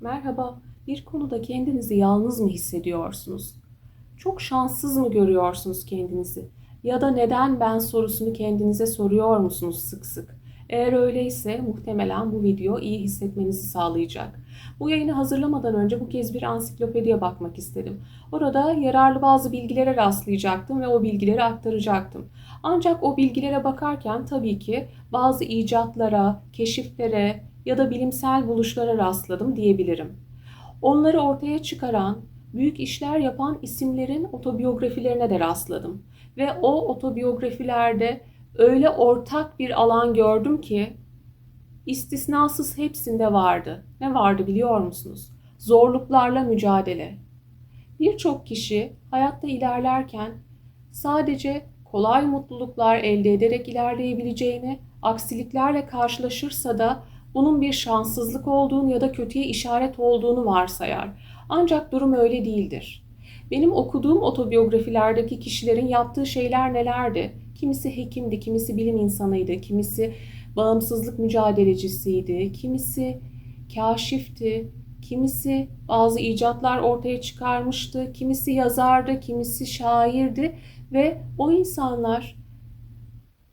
Merhaba, bir konuda kendinizi yalnız mı hissediyorsunuz? Çok şanssız mı görüyorsunuz kendinizi? Ya da neden ben sorusunu kendinize soruyor musunuz sık sık? Eğer öyleyse muhtemelen bu video iyi hissetmenizi sağlayacak. Bu yayını hazırlamadan önce bu kez bir ansiklopediye bakmak istedim. Orada yararlı bazı bilgilere rastlayacaktım ve o bilgileri aktaracaktım. Ancak o bilgilere bakarken tabii ki bazı icatlara, keşiflere ya da bilimsel buluşlara rastladım diyebilirim. Onları ortaya çıkaran, büyük işler yapan isimlerin otobiyografilerine de rastladım. Ve o otobiyografilerde öyle ortak bir alan gördüm ki istisnasız hepsinde vardı. Ne vardı biliyor musunuz? Zorluklarla mücadele. Birçok kişi hayatta ilerlerken sadece kolay mutluluklar elde ederek ilerleyebileceğini, aksiliklerle karşılaşırsa da bunun bir şanssızlık olduğunu ya da kötüye işaret olduğunu varsayar. Ancak durum öyle değildir. Benim okuduğum otobiyografilerdeki kişilerin yaptığı şeyler nelerdi? Kimisi hekimdi, kimisi bilim insanıydı, kimisi bağımsızlık mücadelecisiydi, kimisi kaşifti, kimisi bazı icatlar ortaya çıkarmıştı, kimisi yazardı, kimisi şairdi ve o insanlar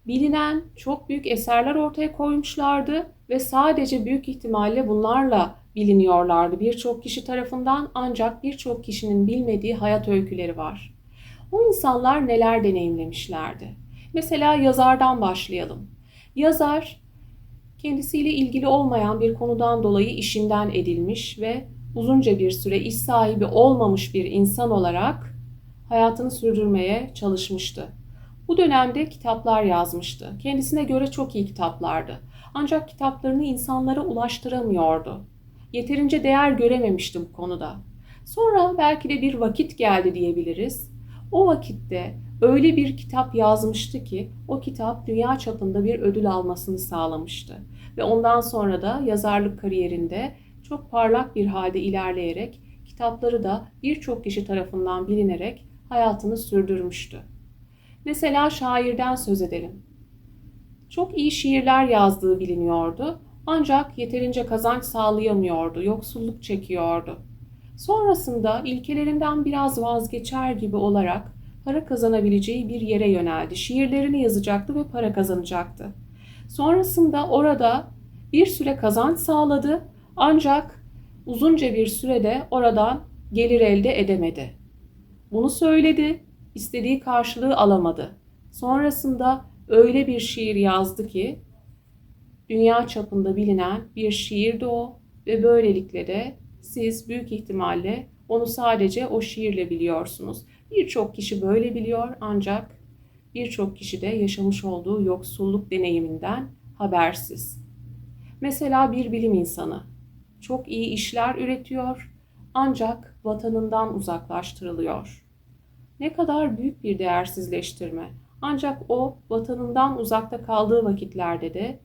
bilinen çok büyük eserler ortaya koymuşlardı ve sadece büyük ihtimalle bunlarla biliniyorlardı birçok kişi tarafından ancak birçok kişinin bilmediği hayat öyküleri var. O insanlar neler deneyimlemişlerdi? Mesela yazardan başlayalım. Yazar kendisiyle ilgili olmayan bir konudan dolayı işinden edilmiş ve uzunca bir süre iş sahibi olmamış bir insan olarak hayatını sürdürmeye çalışmıştı. Bu dönemde kitaplar yazmıştı. Kendisine göre çok iyi kitaplardı. Ancak kitaplarını insanlara ulaştıramıyordu. Yeterince değer görememişti bu konuda. Sonra belki de bir vakit geldi diyebiliriz. O vakitte öyle bir kitap yazmıştı ki o kitap dünya çapında bir ödül almasını sağlamıştı. Ve ondan sonra da yazarlık kariyerinde çok parlak bir halde ilerleyerek kitapları da birçok kişi tarafından bilinerek hayatını sürdürmüştü. Mesela şairden söz edelim. Çok iyi şiirler yazdığı biliniyordu ancak yeterince kazanç sağlayamıyordu, yoksulluk çekiyordu. Sonrasında ilkelerinden biraz vazgeçer gibi olarak para kazanabileceği bir yere yöneldi. Şiirlerini yazacaktı ve para kazanacaktı. Sonrasında orada bir süre kazanç sağladı ancak uzunca bir sürede oradan gelir elde edemedi. Bunu söyledi, istediği karşılığı alamadı. Sonrasında öyle bir şiir yazdı ki dünya çapında bilinen bir şiirdi o ve böylelikle de siz büyük ihtimalle onu sadece o şiirle biliyorsunuz. Birçok kişi böyle biliyor ancak birçok kişi de yaşamış olduğu yoksulluk deneyiminden habersiz. Mesela bir bilim insanı çok iyi işler üretiyor ancak vatanından uzaklaştırılıyor. Ne kadar büyük bir değersizleştirme. Ancak o vatanından uzakta kaldığı vakitlerde de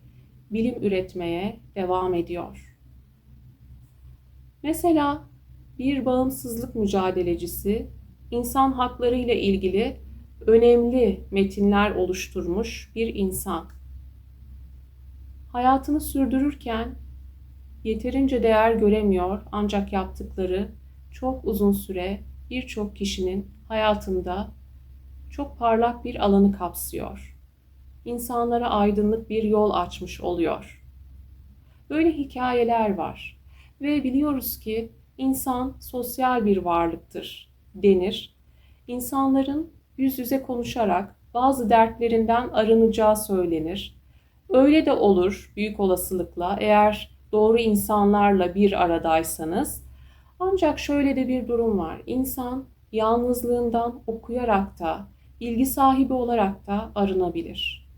bilim üretmeye devam ediyor. Mesela bir bağımsızlık mücadelecisi insan hakları ile ilgili önemli metinler oluşturmuş bir insan. Hayatını sürdürürken yeterince değer göremiyor ancak yaptıkları çok uzun süre birçok kişinin hayatında çok parlak bir alanı kapsıyor. İnsanlara aydınlık bir yol açmış oluyor. Böyle hikayeler var ve biliyoruz ki insan sosyal bir varlıktır denir. İnsanların yüz yüze konuşarak bazı dertlerinden arınacağı söylenir. Öyle de olur büyük olasılıkla eğer doğru insanlarla bir aradaysanız. Ancak şöyle de bir durum var. İnsan yalnızlığından okuyarak da, bilgi sahibi olarak da arınabilir.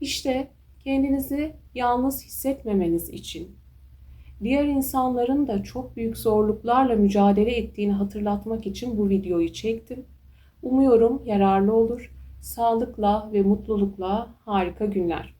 İşte kendinizi yalnız hissetmemeniz için diğer insanların da çok büyük zorluklarla mücadele ettiğini hatırlatmak için bu videoyu çektim. Umuyorum yararlı olur. Sağlıkla ve mutlulukla harika günler.